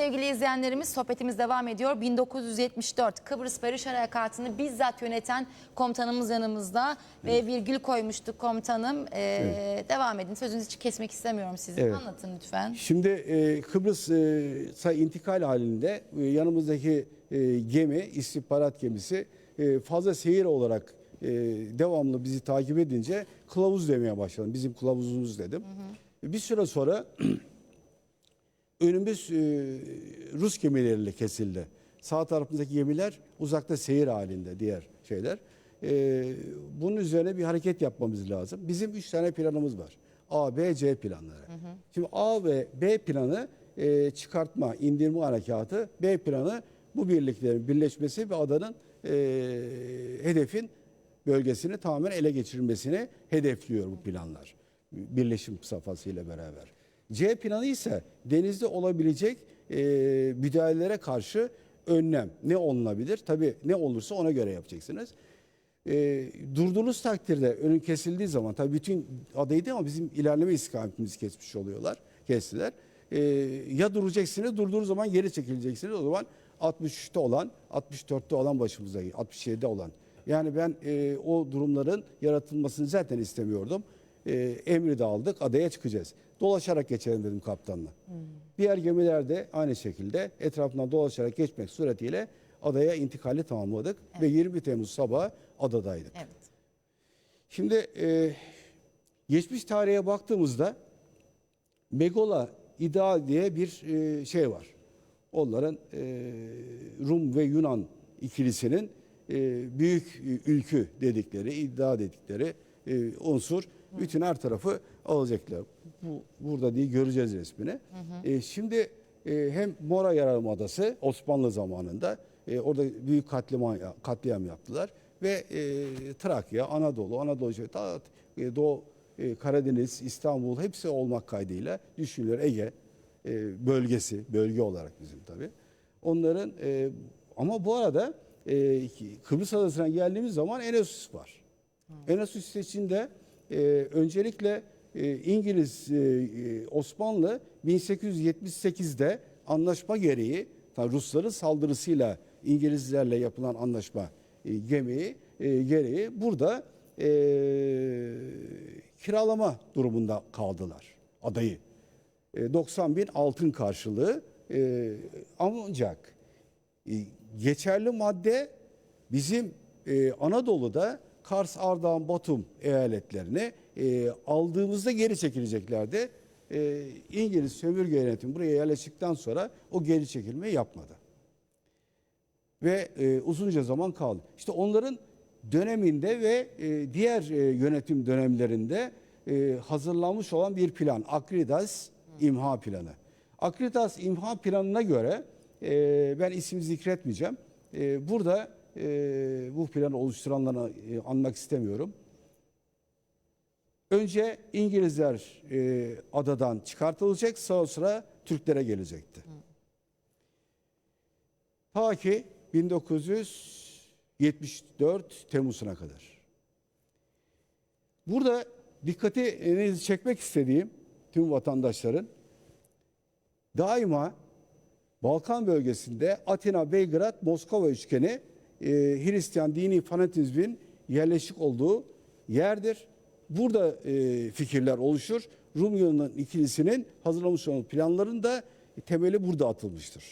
Sevgili izleyenlerimiz sohbetimiz devam ediyor. 1974 Kıbrıs Barış Harekatı'nı bizzat yöneten komutanımız yanımızda ve virgül koymuştuk komutanım. Ee, Devam edin. Sözünüzü hiç kesmek istemiyorum sizi. Evet. Anlatın lütfen. Şimdi e, Kıbrıs'a intikal halinde e, yanımızdaki e, gemi, istihbarat gemisi e, fazla seyir olarak e, devamlı bizi takip edince kılavuz demeye başladım. Bizim kılavuzumuz dedim. Bir süre sonra önümüz e, Rus gemileriyle kesildi. Sağ tarafımızdaki gemiler uzakta seyir halinde diğer şeyler. E, bunun üzerine bir hareket yapmamız lazım. Bizim üç tane planımız var. A, B, C planları. Şimdi A ve B planı e, çıkartma, indirme harekatı. B planı bu birliklerin birleşmesi ve adanın e, hedefin bölgesini tamamen ele geçirilmesini hedefliyor bu planlar. Birleşim safhasıyla beraber. C planı ise denizde olabilecek e, müdahalelere karşı önlem. Ne olunabilir? Tabii ne olursa ona göre yapacaksınız. E, durduğunuz takdirde önün kesildiği zaman tabii bütün adayı değil ama bizim ilerleme istikametimizi kesmiş oluyorlar. Kestiler. E, ya duracaksınız durduğunuz zaman geri çekileceksiniz. O zaman 63'te olan 64'te olan başımıza 67'de olan. Yani ben e, o durumların yaratılmasını zaten istemiyordum. E, emri de aldık adaya çıkacağız. Dolaşarak geçelim dedim kaptanla. Diğer gemiler de aynı şekilde etrafından dolaşarak geçmek suretiyle adaya intikali tamamladık ve 20 Temmuz sabahı adadaydık. Evet. Şimdi e, geçmiş tarihe baktığımızda Megola İda diye bir e, şey var. Onların e, Rum ve Yunan ikilisinin e, büyük ülkü dedikleri, iddia dedikleri e, unsur bütün her tarafı alacaklar. Bu burada değil göreceğiz resmini. E, şimdi e, hem Mora Yarımadası Osmanlı zamanında e, orada büyük katliam, katliam yaptılar ve e, Trakya, Anadolu, Anadolu şey, ta, e, Doğu e, Karadeniz, İstanbul hepsi olmak kaydıyla düşünülür Ege e, bölgesi, bölge olarak bizim tabii. Onların e, ama bu arada e, Kıbrıs Adası'na geldiğimiz zaman Enesus var. Enesus içinde e, öncelikle e, İngiliz, e, e, Osmanlı 1878'de anlaşma gereği Rusların saldırısıyla İngilizlerle yapılan anlaşma e, gemiyi e, gereği burada e, kiralama durumunda kaldılar adayı. E, 90 bin altın karşılığı e, ancak e, geçerli madde bizim e, Anadolu'da Kars, Ardahan, Batum eyaletlerini e, aldığımızda geri çekileceklerdi. E, İngiliz sömürge yönetimi buraya yerleştikten sonra o geri çekilmeyi yapmadı. Ve e, uzunca zaman kaldı. İşte onların döneminde ve e, diğer e, yönetim dönemlerinde e, hazırlanmış olan bir plan. Akridas imha planı. Akritas imha planına göre e, ben isim zikretmeyeceğim. E, burada e, bu planı oluşturanları e, anmak istemiyorum. Önce İngilizler e, adadan çıkartılacak, sonra sıra Türklere gelecekti. Ta ki 1974 Temmuz'una kadar. Burada dikkatinizi çekmek istediğim tüm vatandaşların daima Balkan bölgesinde Atina, Belgrad, Moskova üçgeni e, Hristiyan dini fanatizmin yerleşik olduğu yerdir. Burada e, fikirler oluşur. Rum Yunan ikilisinin hazırlamış olan planların da temeli burada atılmıştır.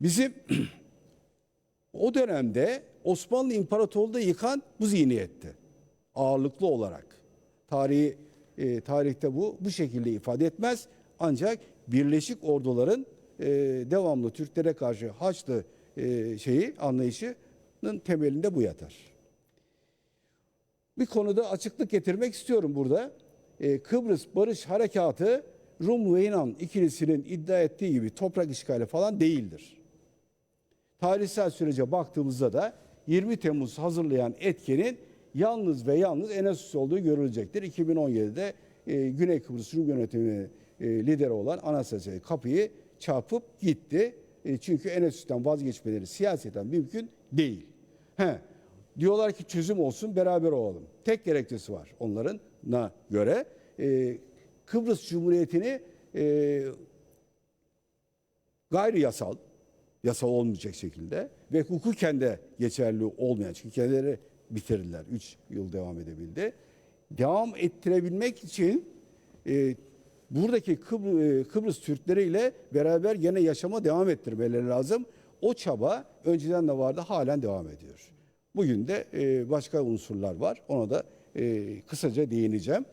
Bizim o dönemde Osmanlı İmparatorluğu'da yıkan bu zihniyetti. Ağırlıklı olarak. Tarihi e, tarihte bu bu şekilde ifade etmez. Ancak Birleşik Orduların e, devamlı Türklere karşı Haçlı e, şeyi anlayışının temelinde bu yatar. Bir konuda açıklık getirmek istiyorum burada. E, Kıbrıs Barış Harekatı Rum ve Yunan ikilisinin iddia ettiği gibi toprak işgali falan değildir. Tarihsel sürece baktığımızda da 20 Temmuz hazırlayan etkenin yalnız ve yalnız Enesus olduğu görülecektir. 2017'de e, Güney Kıbrıs Rum yönetimi lideri olan Anastasya kapıyı çarpıp gitti. E, çünkü Enesus'tan vazgeçmeleri siyaseten mümkün değil. He, diyorlar ki çözüm olsun beraber olalım. Tek gerekçesi var onlarına göre. E, Kıbrıs Cumhuriyeti'ni e, gayri yasal, yasal olmayacak şekilde ve hukuken de geçerli olmayan çünkü kendileri bitirdiler. 3 yıl devam edebildi. Devam ettirebilmek için e, buradaki Kıbr- e, Kıbrıs Türkleriyle beraber gene yaşama devam ettirmeleri lazım. O çaba önceden de vardı halen devam ediyor. Bugün de e, başka unsurlar var. Ona da e, kısaca değineceğim.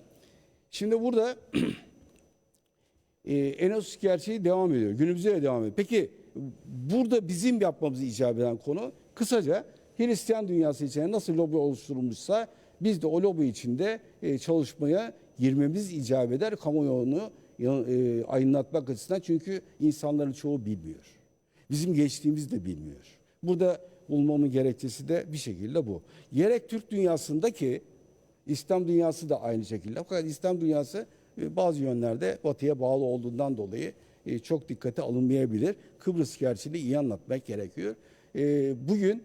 Şimdi burada Enos gerçeği devam ediyor. Günümüzde de devam ediyor. Peki burada bizim yapmamız icap eden konu kısaca Hristiyan dünyası içinde nasıl lobi oluşturulmuşsa biz de o lobi içinde çalışmaya girmemiz icap eder. Kamuoyunu e, aydınlatmak açısından çünkü insanların çoğu bilmiyor. Bizim geçtiğimiz de bilmiyor. Burada bulmamın gerekçesi de bir şekilde bu. Gerek Türk dünyasındaki İslam dünyası da aynı şekilde. Fakat İslam dünyası e, bazı yönlerde batıya bağlı olduğundan dolayı e, çok dikkate alınmayabilir. Kıbrıs gerçeğini iyi anlatmak gerekiyor. E, Bugün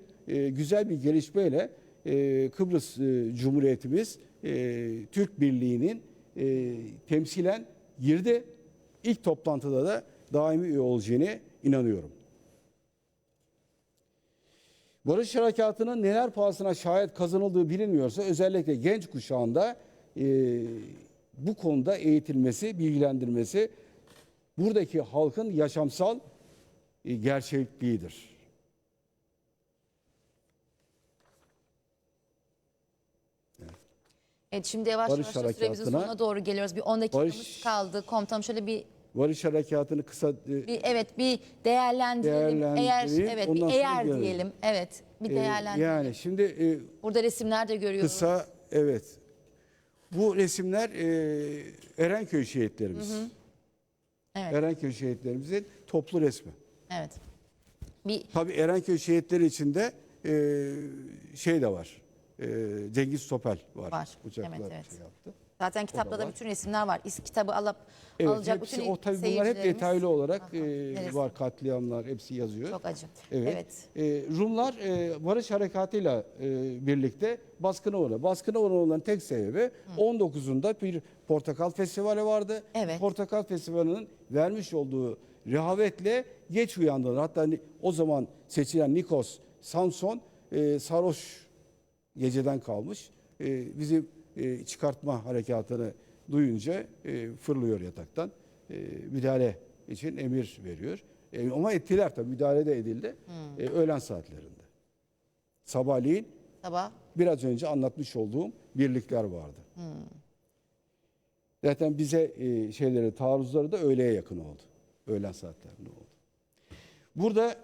güzel bir gelişmeyle e, Kıbrıs e, Cumhuriyetimiz e, Türk Birliği'nin e, temsilen girdi. İlk toplantıda da daimi üye olacağını inanıyorum. Barış Harekatı'nın neler pahasına şayet kazanıldığı bilinmiyorsa özellikle genç kuşağında e, bu konuda eğitilmesi, bilgilendirmesi buradaki halkın yaşamsal e, gerçekliğidir. Evet şimdi yavaş Barış yavaş da süremizin harekatına- sonuna doğru geliyoruz. Bir 10 dakikamız Barış- kaldı. Komutanım şöyle bir Barış Harekatı'nı kısa e, bir evet bir değerlendirelim. Eğer Değerlendireyim, evet ondan bir sonra eğer gelelim. diyelim. Evet bir e, değerlendirelim. yani şimdi e, Burada resimler de görüyoruz. kısa evet bu resimler e, Erenköy şehitlerimiz. Evet. Erenköy şehitlerimizin toplu resmi. Evet. Bir Tabii Erenköy şehitleri içinde e, şey de var. E, Cengiz Topel var. Var. Bıçakla Evet, evet. şey yaptı. zaten kitapta da bütün resimler var. İs kitabı alıp Evet, alacak hepsi, bütün o tabii bunlar hep detaylı olarak Aha, e, var katliamlar hepsi yazıyor. Çok acı. Evet. Evet. E, Rumlar e, Barış Harekatı'yla e, birlikte baskına uğradı. Baskına uğramaların tek sebebi 19'unda bir Portakal Festivali vardı. Evet. Portakal Festivali'nin vermiş olduğu rehavetle geç uyandılar. Hatta o zaman seçilen Nikos Samson e, sarhoş geceden kalmış. E, bizim e, çıkartma harekatını duyunca e, fırlıyor yataktan. E, müdahale için emir veriyor. E, ama ettiler tabii müdahale de edildi. E, öğlen saatlerinde. Sabahleyin Sabah. biraz önce anlatmış olduğum birlikler vardı. Zaten bize e, şeyleri, taarruzları da öğleye yakın oldu. Öğlen saatlerinde oldu. Burada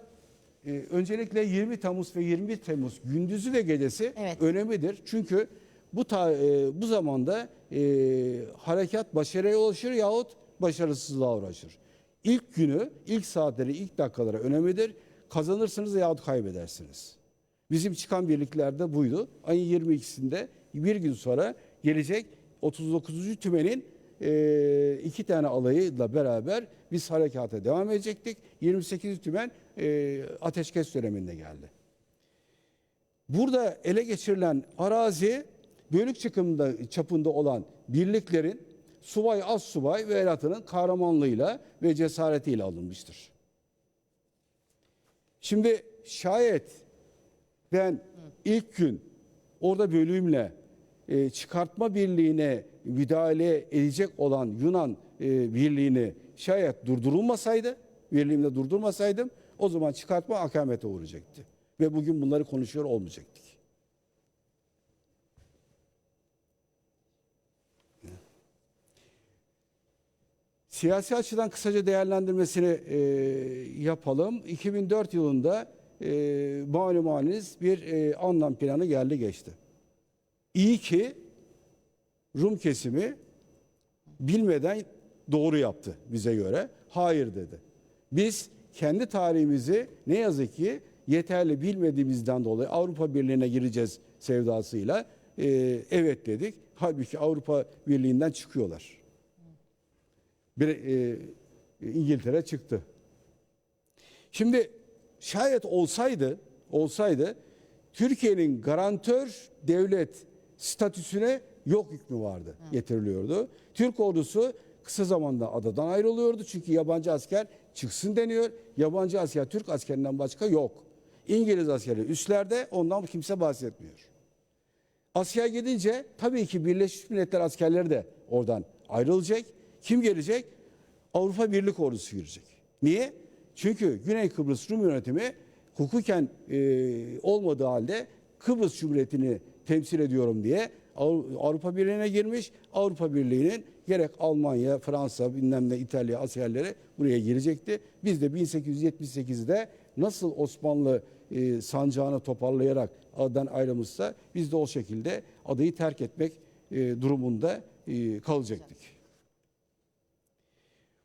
e, öncelikle 20 Temmuz ve 21 Temmuz gündüzü ve gecesi Evet. önemlidir. Çünkü bu ta, e, bu zamanda e, harekat başarıya ulaşır yahut başarısızlığa uğraşır. İlk günü, ilk saatleri, ilk dakikaları önemlidir. Kazanırsınız yahut kaybedersiniz. Bizim çıkan birliklerde buydu. Ayın 22'sinde bir gün sonra gelecek 39. tümenin e, iki tane alayıyla beraber biz harekata devam edecektik. 28. tümen e, ateşkes döneminde geldi. Burada ele geçirilen arazi bölük çıkımında çapında olan birliklerin subay az subay ve elatının kahramanlığıyla ve cesaretiyle alınmıştır. Şimdi şayet ben ilk gün orada bölümle e, çıkartma birliğine müdahale edecek olan Yunan e, birliğini şayet durdurulmasaydı, birliğimle durdurmasaydım o zaman çıkartma akamete uğrayacaktı. Ve bugün bunları konuşuyor olmayacaktık. Siyasi açıdan kısaca değerlendirmesini e, yapalım. 2004 yılında e, malum haliniz bir e, anlam planı geldi geçti. İyi ki Rum kesimi bilmeden doğru yaptı bize göre. Hayır dedi. Biz kendi tarihimizi ne yazık ki yeterli bilmediğimizden dolayı Avrupa Birliği'ne gireceğiz sevdasıyla e, evet dedik. Halbuki Avrupa Birliği'nden çıkıyorlar. Bir, e, İngiltere çıktı. Şimdi şayet olsaydı, olsaydı Türkiye'nin garantör devlet statüsüne yok hükmü vardı, getiriliyordu. Türk ordusu kısa zamanda adadan ayrılıyordu çünkü yabancı asker çıksın deniyor. Yabancı asker, Türk askerinden başka yok. İngiliz askeri üstlerde ondan kimse bahsetmiyor. Asker gidince tabii ki Birleşmiş Milletler askerleri de oradan ayrılacak. Kim gelecek? Avrupa Birlik ordusu girecek. Niye? Çünkü Güney Kıbrıs Rum yönetimi hukuken e, olmadığı halde Kıbrıs Cumhuriyeti'ni temsil ediyorum diye Av- Avrupa Birliği'ne girmiş. Avrupa Birliği'nin gerek Almanya, Fransa, bilmem ne İtalya askerleri buraya girecekti. Biz de 1878'de nasıl Osmanlı e, sancağını toparlayarak adadan ayrılmışsa biz de o şekilde adayı terk etmek e, durumunda e, kalacaktık.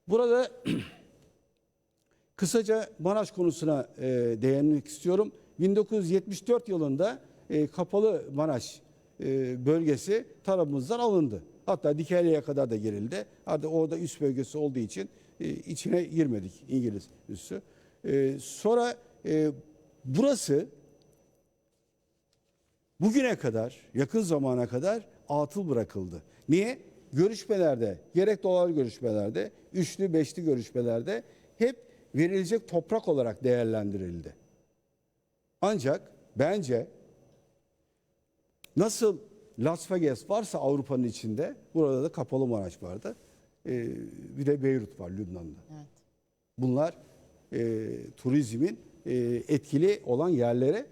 Burada kısaca Maraş konusuna e, değinmek istiyorum. 1974 yılında e, kapalı Maraş e, bölgesi tarafımızdan alındı. Hatta Dikeli'ye kadar da girildi. Hatta orada üst bölgesi olduğu için e, içine girmedik İngiliz üssü. Sonra burası bugüne kadar, yakın zamana kadar atıl bırakıldı. Niye? Görüşmelerde, gerek dolar görüşmelerde, üçlü, beşli görüşmelerde hep verilecek toprak olarak değerlendirildi. Ancak bence nasıl Las Vegas varsa Avrupa'nın içinde, burada da Kapalı Maraş vardı. Ee, bir de Beyrut var Lübnan'da. Evet. Bunlar e, turizmin e, etkili olan yerlere.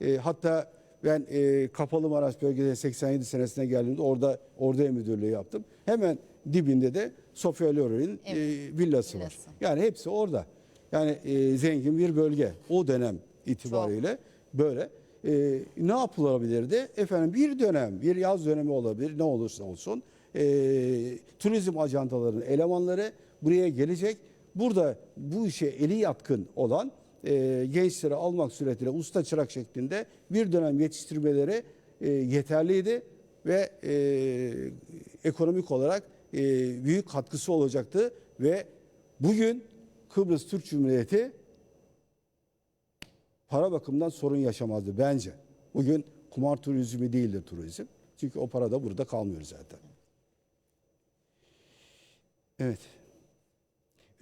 E, hatta ben e, Kapalı Maraş bölgesine 87 senesine geldiğimde orada orada müdürlüğü yaptım. Hemen dibinde de Sofia Loren'in e, villası, var. villası. Yani hepsi orada. Yani e, zengin bir bölge o dönem itibariyle böyle. E, ne yapılabilirdi? Efendim bir dönem, bir yaz dönemi olabilir ne olursa olsun. E, turizm ajantalarının elemanları buraya gelecek. Burada bu işe eli yatkın olan e, gençleri almak suretiyle usta çırak şeklinde bir dönem yetiştirmeleri e, yeterliydi ve e, ekonomik olarak e, büyük katkısı olacaktı ve bugün Kıbrıs Türk Cumhuriyeti para bakımından sorun yaşamazdı bence. Bugün kumar turizmi değildir turizm. Çünkü o para da burada kalmıyor zaten. Evet.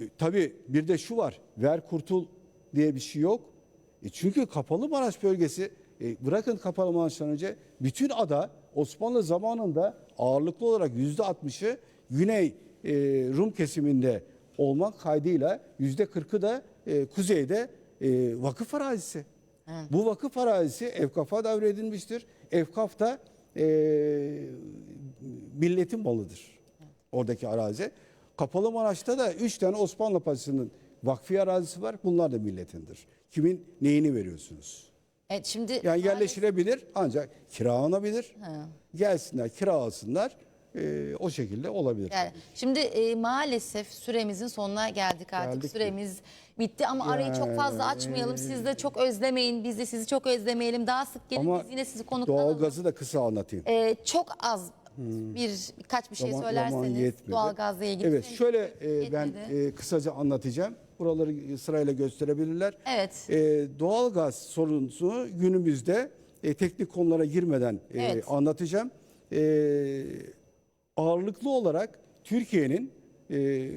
E, tabii bir de şu var. Ver kurtul diye bir şey yok. E, çünkü Kapalı Maraş bölgesi e, bırakın Kapalı Maraş'tan önce bütün ada Osmanlı zamanında ağırlıklı olarak yüzde altmışı Güney e, Rum kesiminde olmak kaydıyla yüzde kırkı da e, kuzeyde e, vakıf arazisi. Bu vakıf arazisi Evkaf'a devredilmiştir. Evkaf da e, milletin malıdır. Oradaki arazi. Kapalı Maraş'ta da üç tane Osmanlı Paşası'nın vakfi arazisi var. Bunlar da milletindir. Kimin neyini veriyorsunuz? Evet şimdi Yani yerleştirebilir ancak kiralanabilir. Gelsinler kiralasınlar. E, o şekilde olabilir. Yani şimdi e, maalesef süremizin sonuna geldik artık. Geldik mi? Süremiz bitti ama arayı çok fazla açmayalım. Siz de çok özlemeyin. Biz de sizi çok özlemeyelim. Daha sık gelin Ama biz yine sizi konuk alalım. doğalgazı da kısa anlatayım. E, çok az bir birkaç bir şey Zaman- söylerseniz doğalgazla ilgili. Evet Senin- şöyle e, ben e, kısaca anlatacağım. Buraları sırayla gösterebilirler. Evet. E, doğalgaz sorununu günümüzde e, teknik konulara girmeden e, Evet. anlatacağım. E, ağırlıklı olarak Türkiye'nin e,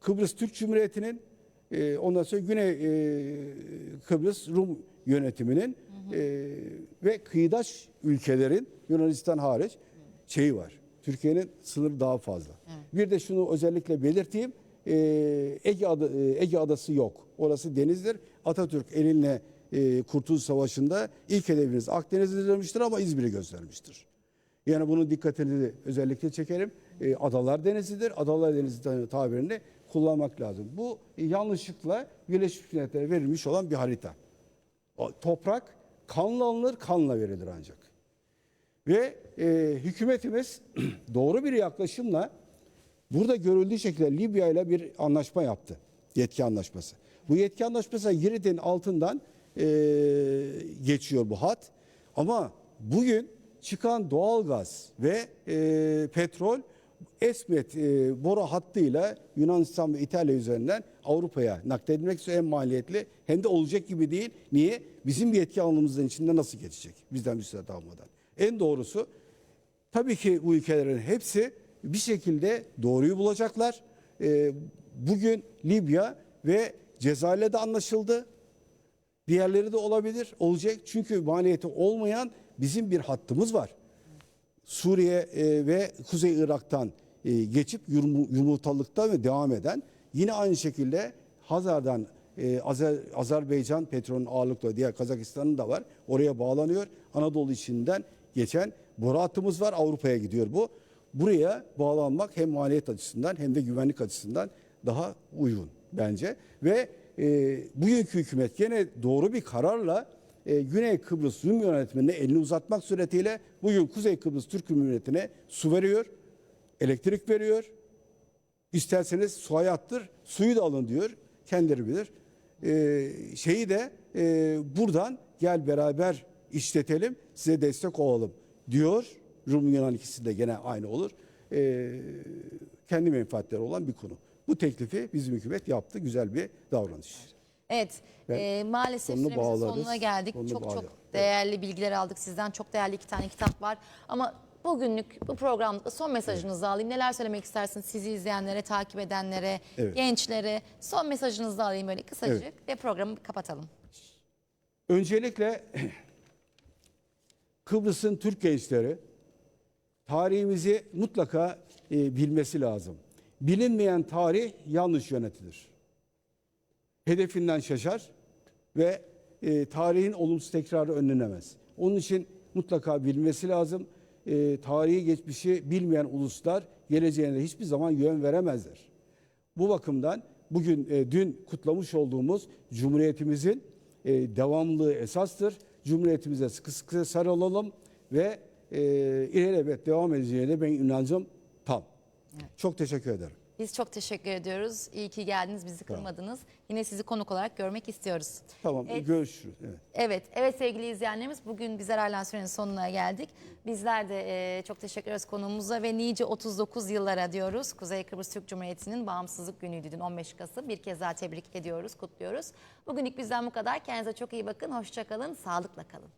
Kıbrıs Türk Cumhuriyeti'nin e, ondan sonra Güney e, Kıbrıs Rum yönetiminin e, ve kıyıdaş ülkelerin Yunanistan hariç şeyi var. Türkiye'nin sınırı daha fazla. Bir de şunu özellikle belirteyim. E, Ege, adı, e, Ege adası yok. Orası denizdir. Atatürk elinle e, Kurtuluş Savaşı'nda ilk hedefiniz Akdeniz'i demiştir ama İzmir'i göstermiştir. Yani bunun dikkatini özellikle çekerim. E, Adalar Denizi'dir. Adalar Denizi ta- tabirini kullanmak lazım. Bu yanlışlıkla Birleşmiş Milletler'e verilmiş olan bir harita. Toprak kanla alınır, kanla verilir ancak. Ve e, hükümetimiz doğru bir yaklaşımla burada görüldüğü şekilde Libya ile bir anlaşma yaptı. Yetki anlaşması. Bu yetki anlaşması Girit'in altından e, geçiyor bu hat. Ama bugün çıkan doğalgaz ve e, petrol Esmet e, boru hattıyla Yunanistan ve İtalya üzerinden Avrupa'ya nakledilmek hem maliyetli hem de olacak gibi değil. Niye? Bizim yetki alanımızın içinde nasıl geçecek? Bizden müsaade almadan. En doğrusu tabii ki bu ülkelerin hepsi bir şekilde doğruyu bulacaklar. E, bugün Libya ve Cezayir'le de anlaşıldı. Diğerleri de olabilir, olacak. Çünkü maliyeti olmayan bizim bir hattımız var. Suriye e, ve Kuzey Irak'tan e, geçip yurmu- yumurtalıkta ve devam eden yine aynı şekilde Hazar'dan e, Azer- Azerbaycan petrolün ağırlıklı diğer Kazakistan'ın da var. Oraya bağlanıyor. Anadolu içinden geçen boru hattımız var. Avrupa'ya gidiyor bu. Buraya bağlanmak hem maliyet açısından hem de güvenlik açısından daha uygun bence. Ve e, bugünkü hükümet gene doğru bir kararla e, Güney Kıbrıs Rum yönetimine elini uzatmak suretiyle bugün Kuzey Kıbrıs Türk Cumhuriyeti'ne su veriyor, elektrik veriyor. İsterseniz su hayattır, suyu da alın diyor. Kendileri bilir. E, şeyi de e, buradan gel beraber işletelim, size destek olalım diyor. Rum Yunan ikisi de gene aynı olur. E, kendi menfaatleri olan bir konu. Bu teklifi bizim hükümet yaptı. Güzel bir davranış. Evet, e, maalesef sonunu süremizin bağlarız, sonuna geldik. sonunu çok çok bağlayalım. değerli bilgiler aldık sizden. Çok değerli iki tane kitap var. Ama bugünlük bu programda son mesajınızı alayım. Neler söylemek istersiniz sizi izleyenlere, takip edenlere, Evet. gençlere? Son mesajınızı alayım böyle kısacık ve programı kapatalım. Öncelikle Kıbrıs'ın Türk gençleri tarihimizi mutlaka e, bilmesi lazım. Bilinmeyen tarih yanlış yönetilir. Hedefinden şaşar ve e, tarihin olumsuz tekrarı önlenemez. Onun için mutlaka bilmesi lazım. E, tarihi geçmişi bilmeyen uluslar geleceğine hiçbir zaman yön veremezler. Bu bakımdan bugün e, dün kutlamış olduğumuz Cumhuriyetimizin e, devamlılığı esastır. Cumhuriyetimize sıkı sıkı sarılalım ve e, ilelebet devam edeceğine ben inancım tam. Çok teşekkür ederim. Biz çok teşekkür ediyoruz. İyi ki geldiniz, bizi kırmadınız. Yine sizi konuk olarak görmek istiyoruz. Tamam Evet. görüşürüz. Evet. Evet, evet sevgili izleyenlerimiz bugün bizler Aylan Süren'in sonuna geldik. Bizler de e, çok teşekkür ederiz konuğumuza ve nice 39 yıllara diyoruz. Kuzey Kıbrıs Türk Cumhuriyeti'nin bağımsızlık günüydü dün 15 Kasım. Bir kez daha tebrik ediyoruz, kutluyoruz. Bugünlük bizden bu kadar. Kendinize çok iyi bakın, hoşça kalın, sağlıkla kalın.